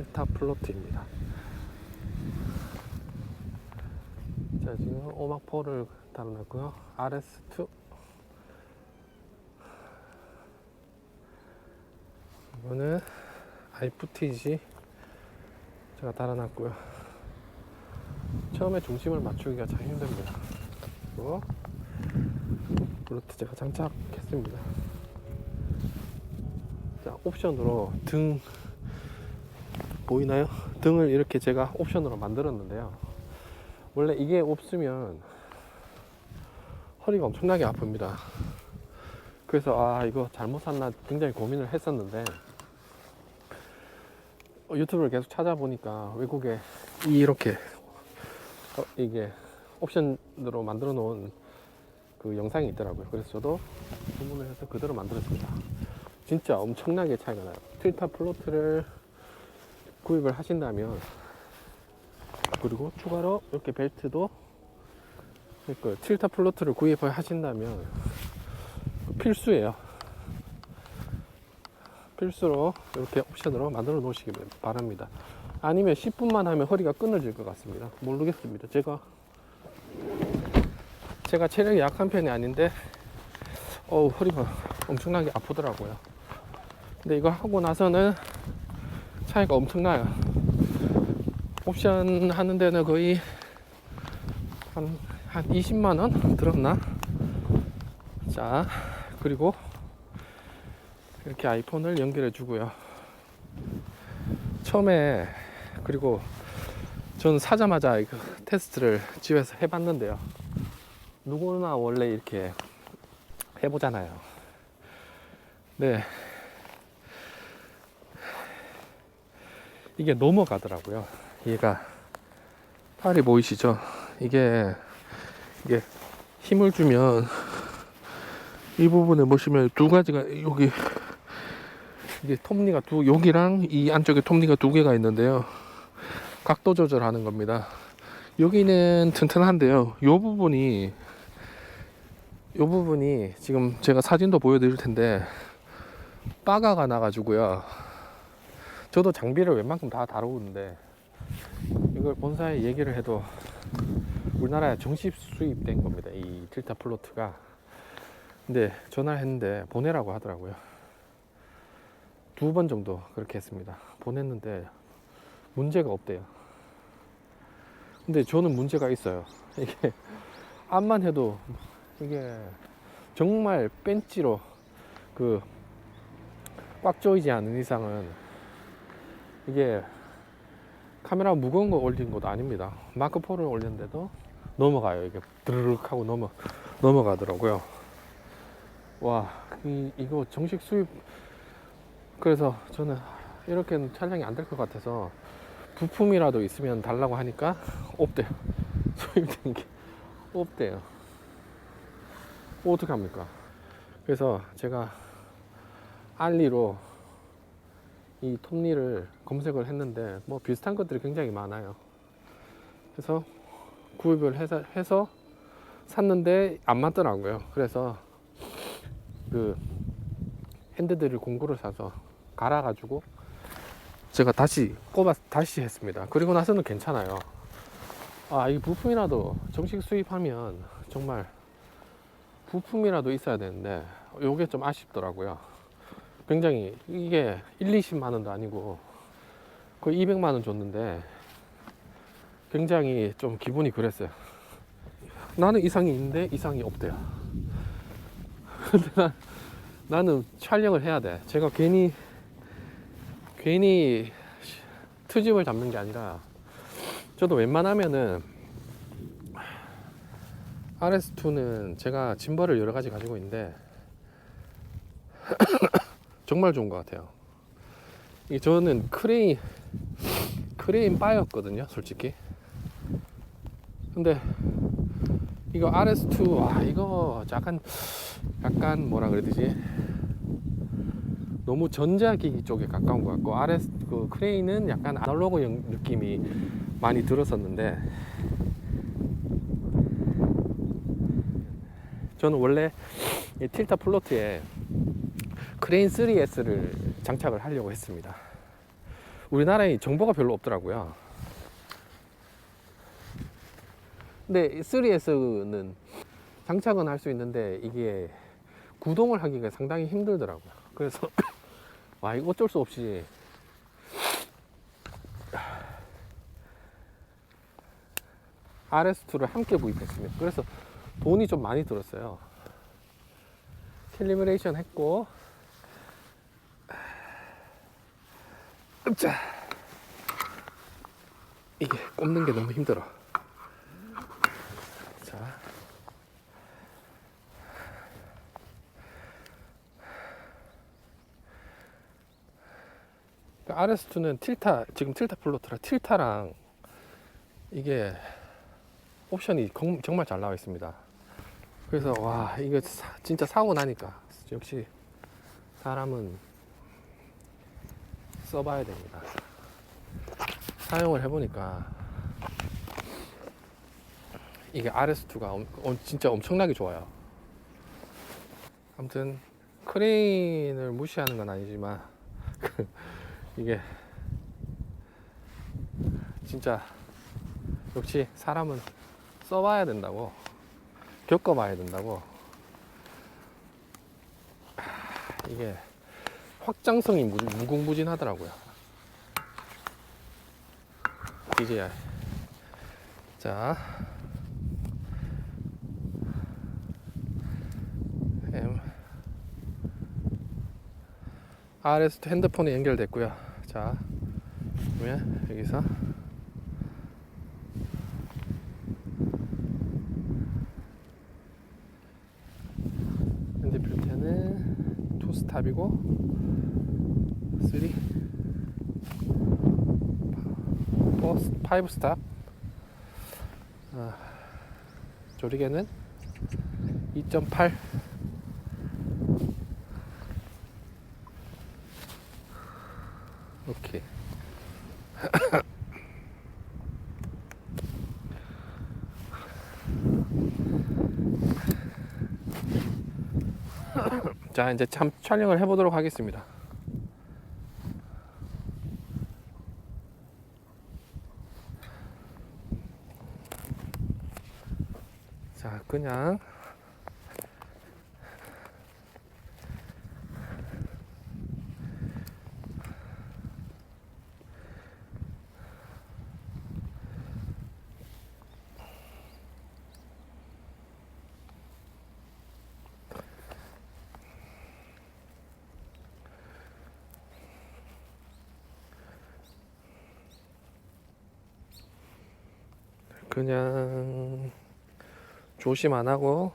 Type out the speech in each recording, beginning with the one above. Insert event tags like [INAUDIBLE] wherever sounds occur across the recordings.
틸타 플로트입니다. 자, 지금 오막4를 달아놨고요. RS2. 이거는 IFTG 제가 달아놨고요. 처음에 중심을 맞추기가 참 힘듭니다. 그리고 블루트 제가 장착했습니다. 자, 옵션으로 등 보이나요? 등을 이렇게 제가 옵션으로 만들었는데요. 원래 이게 없으면 허리가 엄청나게 아픕니다. 그래서 아 이거 잘못 샀나 굉장히 고민을 했었는데 어, 유튜브를 계속 찾아보니까 외국에 이렇게 어, 이게 옵션으로 만들어 놓은 그 영상이 있더라고요. 그래서 저도 주문을 해서 그대로 만들었습니다. 진짜 엄청나게 차이가 나요. 틸타 플로트를 구입을 하신다면 그리고 추가로 이렇게 벨트도 그 틸타 플로트를 구입을 하신다면 필수예요. 필수로 이렇게 옵션으로 만들어 놓으시기 바랍니다. 아니면 10분만 하면 허리가 끊어질 것 같습니다. 모르겠습니다. 제가 제가 체력이 약한 편이 아닌데 어우 허리가 엄청나게 아프더라고요. 근데 이거 하고 나서는 차이가 엄청나요. 옵션 하는 데는 거의 한, 한 20만원 들었나? 자, 그리고 이렇게 아이폰을 연결해 주고요. 처음에, 그리고 저는 사자마자 이거 테스트를 집에서 해봤는데요. 누구나 원래 이렇게 해보잖아요. 네. 이게 넘어가더라고요. 얘가 팔이 보이시죠? 이게 이게 힘을 주면 이 부분에 보시면 두 가지가 여기 이게 톱니가 두 여기랑 이 안쪽에 톱니가 두 개가 있는데요. 각도 조절하는 겁니다. 여기는 튼튼한데요. 이 부분이 이 부분이 지금 제가 사진도 보여드릴 텐데 빠가가 나가지고요. 저도 장비를 웬만큼 다 다루는데 이걸 본사에 얘기를 해도 우리나라에 정식 수입된 겁니다. 이 틸타 플로트가. 근데 전화를 했는데 보내라고 하더라고요. 두 번 정도 그렇게 했습니다. 보냈는데 문제가 없대요. 근데 저는 문제가 있어요. 이게 암만 해도 이게 정말 벤치로 그 꽉 조이지 않은 이상은 이게 카메라 무거운 거 올린 것도 아닙니다. 마크4를 올렸는데도 넘어가요. 이게 드르륵 하고 넘어, 넘어가더라고요. 와, 이, 이거 정식 수입. 그래서 저는 이렇게는 촬영이 안 될 것 같아서 부품이라도 있으면 달라고 하니까 없대요. [LAUGHS] 수입된 게 없대요. 어떡합니까? 그래서 제가 알리로 이 톱니를 검색을 했는데 뭐 비슷한 것들이 굉장히 많아요. 그래서 구입을 해서, 해서 샀는데 안 맞더라고요. 그래서 그 핸드들을 공구를 사서 갈아가지고 제가 다시 꼽아 다시 했습니다. 그리고 나서는 괜찮아요. 아, 이 부품이라도 정식 수입하면 정말 부품이라도 있어야 되는데 요게 좀 아쉽더라고요. 굉장히 이게 1, 20만 원도 아니고 거의 200만 원 줬는데 굉장히 좀 기분이 그랬어요. 나는 이상이 있는데 이상이 없대요. [LAUGHS] 근데 난, 나는 촬영을 해야 돼. 제가 괜히 괜히 트집을 잡는 게 아니라 저도 웬만하면은 RS2는 제가 짐벌을 여러 가지 가지고 있는데 정말 좋은 것 같아요. 저는 크레인 크레인 바였거든요, 솔직히. 근데 이거 RS2 와 이거 약간 약간 뭐라 그래야 되지? 너무 전자기기 쪽에 가까운 것 같고 RS 그 크레인은 약간 아날로그 형- 느낌이 많이 들었었는데 저는 원래 이 틸타 플로트에 크레인 3S를 장착을 하려고 했습니다. 우리나라에 정보가 별로 없더라고요. 근데 3S는 장착은 할 수 있는데 이게 구동을 하기가 상당히 힘들더라고요. 그래서 [COUGHS] 와 이거 어쩔 수 없이 RS2를 함께 구입했습니다. 그래서 돈이 좀 많이 들었어요. 캘리브레이션 했고 자 이게 꼽는 게 너무 힘들어. 자. 그 RS2는 틸타, 지금 틸타 플로트라 틸타랑 이게 옵션이 정- 정말 잘 나와 있습니다. 그래서 와, 이거 사- 진짜 사고 나니까 역시 사람은 써봐야 됩니다. 사용을 해보니까 이게 RS2가 진짜 엄청나게 좋아요. 아무튼 크레인을 무시하는 건 아니지만 [LAUGHS] 이게 진짜 역시 사람은 써봐야 된다고 겪어봐야 된다고 하, 이게 확장성이 무, 무궁무진하더라고요. DJI 자. M. RS 핸드폰이 연결됐고요. 자. 그러면 여기서. 현재 표태는 투 스탑이고 4 5 스탑. 아, 조리개는 2.8 오케이. [COUGHS] 자 이제 참 촬영을 해보도록 하겠습니다 자 그냥. 그냥 조심 안 하고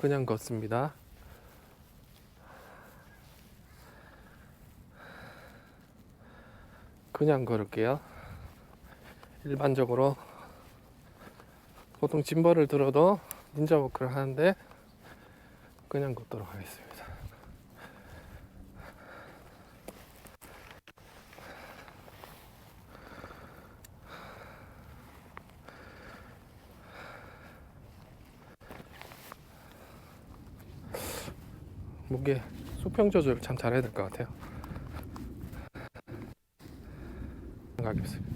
그냥 걷습니다. 그냥 걸을게요. 일반적으로 보통 짐벌을 들어도 닌자 워크를 하는데 그냥 걷도록 하겠습니다. 무게 수평 조절 참 잘해야 될 것 같아요. 가겠습니다.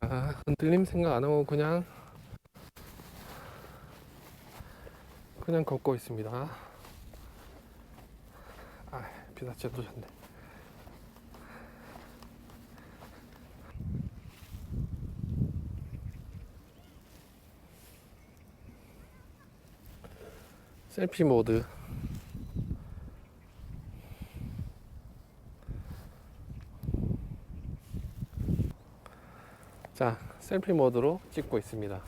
자, 흔들림 생각 안 하고 그냥 그냥 걷고 있습니다. 아, 비사체 놓쳤네. 셀피 모드. 자 셀피 모드로 찍고 있습니다.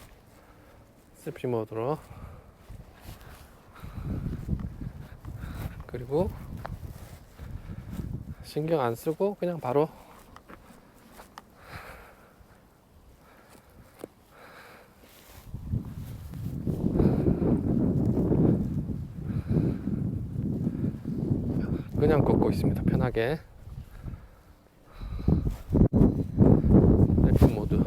셀피 모드로. 그리고 신경 안 쓰고 그냥 바로 하고 있습니다. 편하게. F 모드.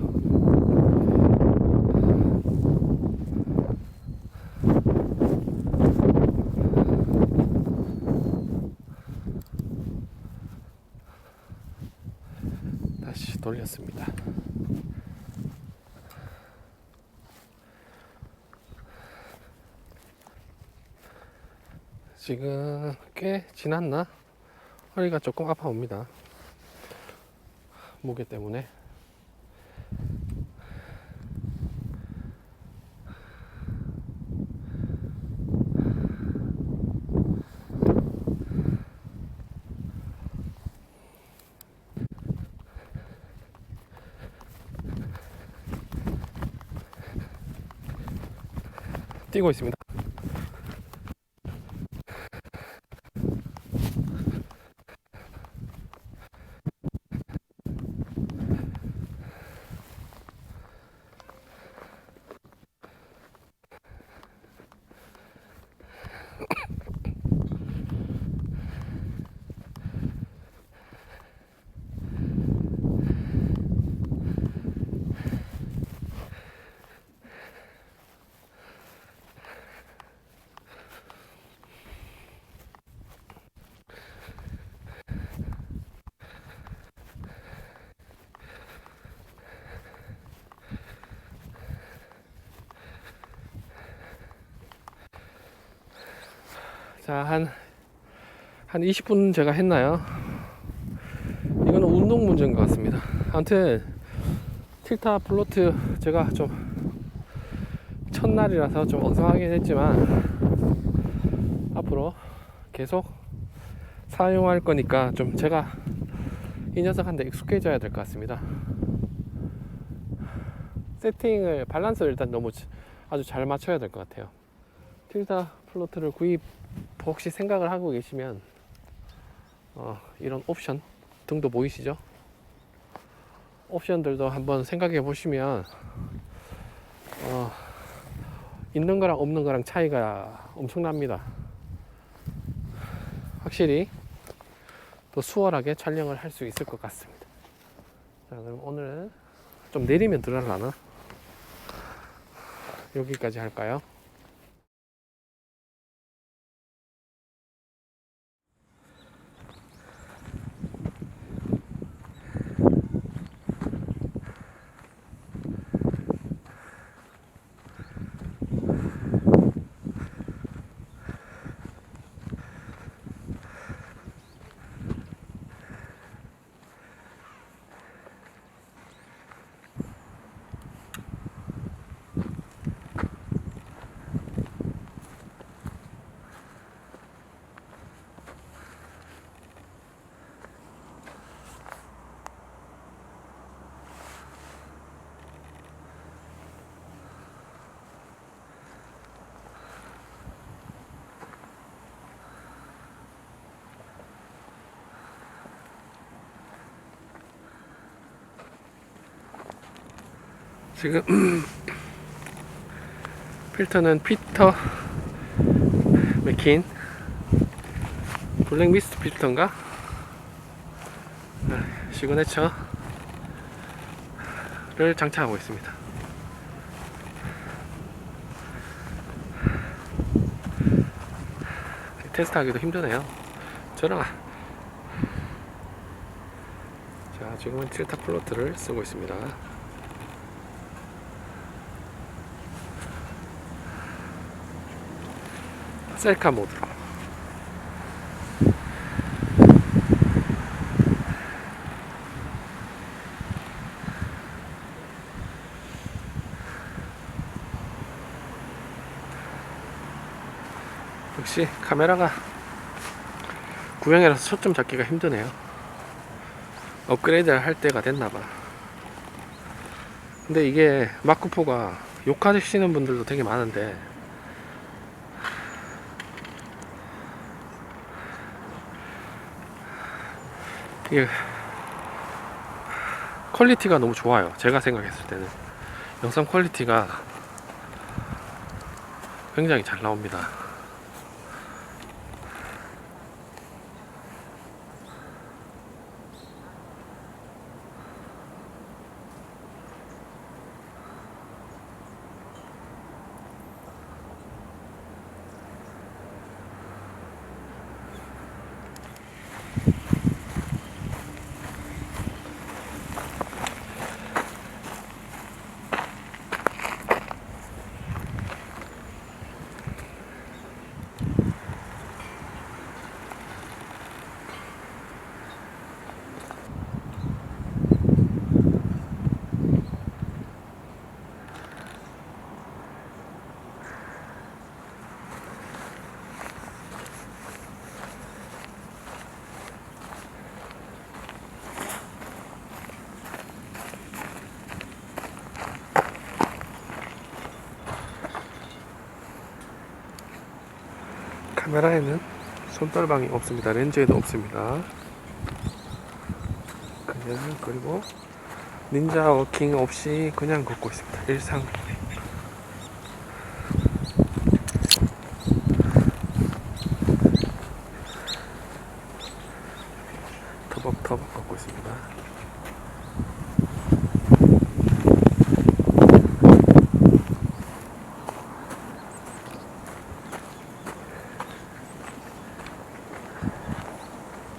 다시 돌렸습니다. 지금 꽤 지났나? 허리가 조금 아파 옵니다. 무게 때문에. 뛰고 있습니다. 자, 한, 한 20분 제가 했나요? 이거는 운동 문제인 것 같습니다. 아무튼, 틸타 플로트 제가 좀 첫날이라서 좀 엉성하긴 했지만, 앞으로 계속 사용할 거니까 좀 제가 이 녀석한테 익숙해져야 될 것 같습니다. 세팅을, 밸런스를 일단 너무 아주 잘 맞춰야 될 것 같아요. 틸타 플로트를 구입 혹시 생각을 하고 계시면 어, 이런 옵션 등도 보이시죠? 옵션들도 한번 생각해 보시면 어, 있는 거랑 없는 거랑 차이가 엄청납니다. 확실히 또 수월하게 촬영을 할 수 있을 것 같습니다. 자, 그럼 오늘은 좀 내리면 들어가나? 여기까지 할까요? 지금 [CLEARS THROAT] 필터는 피터 맥킨 블랙 미스트 필터인가? 네, 시그네처를 장착하고 있습니다. 테스트하기도 힘드네요. 저랑 자 지금은 틸타 플로트를 쓰고 있습니다. 셀카 모드로. 역시 카메라가 구형이라서 초점 잡기가 힘드네요. 업그레이드 할 때가 됐나봐. 근데 이게 마크포가 욕하시는 분들도 되게 많은데 이게 퀄리티가 너무 좋아요. 제가 생각했을 때는 영상 퀄리티가 굉장히 잘 나옵니다. 카메라에는 손떨방이 없습니다. 렌즈에도 없습니다. 그냥 그리고 닌자 워킹 없이 그냥 걷고 있습니다. 일상